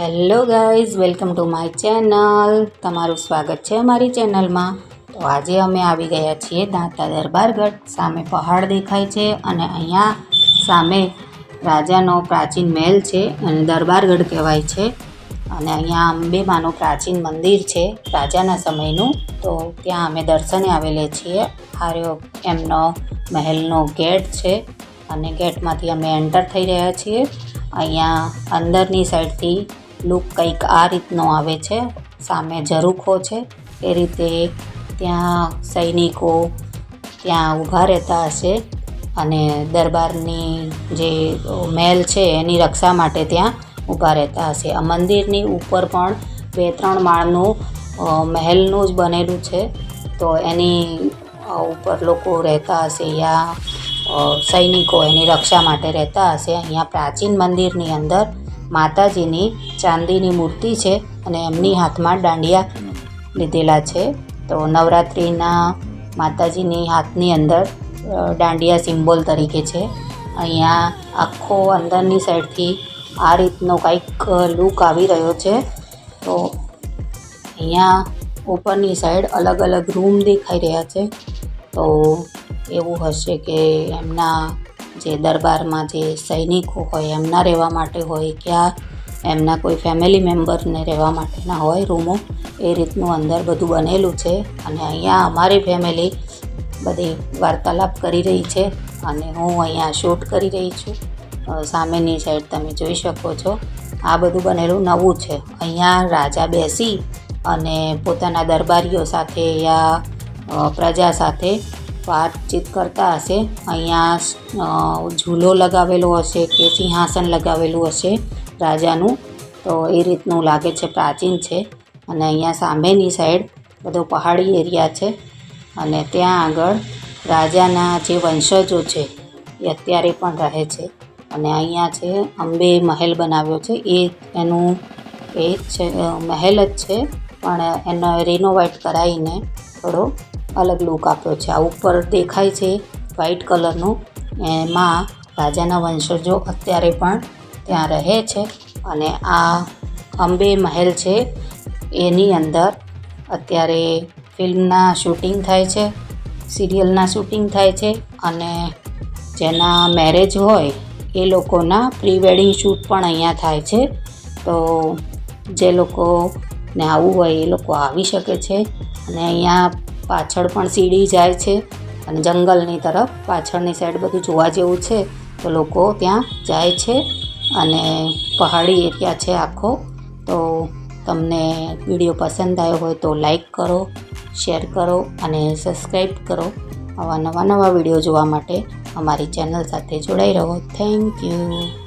Hello guys welcome to my channel તમારું સ્વાગત છે અમારી ચેનલમાં તો આજે અમે આવી ગયા છીએ દાંતા દરબારગઢ સામે પહાડ દેખાય છે અને અહીંયા સામે રાજાનો પ્રાચીન મહેલ છે અને દરબારગઢ કહેવાય છે. અને અહીંયા અંબેમાનું પ્રાચીન મંદિર છે રાજાના સમયનું. તો ત્યાં અમે દર્શને આવેલે છીએ. આ એમનો મહેલનો ગેટ છે અને ગેટમાંથી અમે એન્ટર થઈ રહ્યા છીએ. અહીંયા અંદરની સાઈડથી લુક કંઈક આ રીતનો આવે છે, સામે ઝરૂખો છે. એ રીતે ત્યાં સૈનિકો ત્યાં ઊભા રહેતા હશે અને દરબારની જે મહેલ છે એની રક્ષા માટે ત્યાં ઊભા રહેતા હશે. આ મંદિરની ઉપર પણ બે ત્રણ માળનું મહેલનું જ બનેલું છે. તો એની ઉપર લોકો રહેતા હશે યા સૈનિકો એની રક્ષા માટે રહેતા હશે. અહીંયા પ્રાચીન મંદિરની અંદર માતાજીની ચાંદીની મૂર્તિ છે અને એમની હાથમાં દાંડિયા લીધેલા છે. તો નવરાત્રિના માતાજીની હાથની અંદર દાંડિયા સિમ્બોલ તરીકે છે. અહીંયા આખો અંદરની સાઈડથી આ રીતનો કંઈક લુક આવી રહ્યો છે. તો અહીંયા ઉપરની સાઈડ અલગ અલગ રૂમ દેખાઈ રહ્યા છે. તો એવું હશે કે એમના જે દરબારમાં જે સૈનિકો હોય, એમના રહેવા માટે હોય ક્યાં, એમના કોઈ ફેમિલી મેમ્બરને રહેવા માટેના હોય રૂમો, એ રીતનું અંદર બધું બનેલું છે. અને અહીંયા અમારી ફેમિલી બધી વાર્તાલાપ કરી રહી છે અને હું અહીંયા શૂટ કરી રહી છું. સામેની સાઈડ તમે જોઈ શકો છો. આ બધું બનેલું નવું છે. અહીંયા રાજા બેસી અને પોતાના દરબારીઓ સાથે યા પ્રજા સાથે વાતચીત કરતા હશે. અહીંયા ઝૂલો લગાવેલો હશે, કે સિંહાસન લગાવેલું હશે રાજાનું. તો એ રીતનું લાગે છે, પ્રાચીન છે. અને અહીંયા સામેની સાઈડ બધો પહાડી એરિયા છે. અને ત્યાં આગળ રાજાના જે વંશજો છે, એ અત્યારે પણ રહે છે. અને અહીંયા છે, અંબે મહેલ બનાવ્યો છે. એ એનું એ છે મહેલ જ છે. પણ એનો રિનોવેટ કરાવીને થોડો અલગ લુક આપ્યો છે. આ ઉપર દેખાય છે વ્હાઈટ કલરનું એમાં રાજાના વંશજો અત્યારે પણ ત્યાં રહે છે અને આ અંબે મહેલ છે. એની અંદર અત્યારે ફિલ્મના શૂટિંગ થાય છે સિરિયલના શૂટિંગ થાય છે અને જેના મેરેજ હોય એ લોકોના પ્રી વેડિંગ શૂટ પણ અહીંયા થાય છે. તો જે લોકોને આવવું હોય એ લોકો આવી શકે છે. અને અહીંયા પાછળ પણ સીડી જાય છે અને જંગલની તરફ પાછળની સાઈડ બધું જોવા જેવું છે તો લોકો ત્યાં જાય છે અને પહાડી એરિયા છે આખો. તો તમને વીડિયો પસંદ આવ્યો હોય તો લાઈક કરો, શેર કરો અને સબસ્ક્રાઈબ કરો. આવા નવા નવા વીડિયો જોવા માટે અમારી ચેનલ સાથે જોડાઈ રહો. Thank you.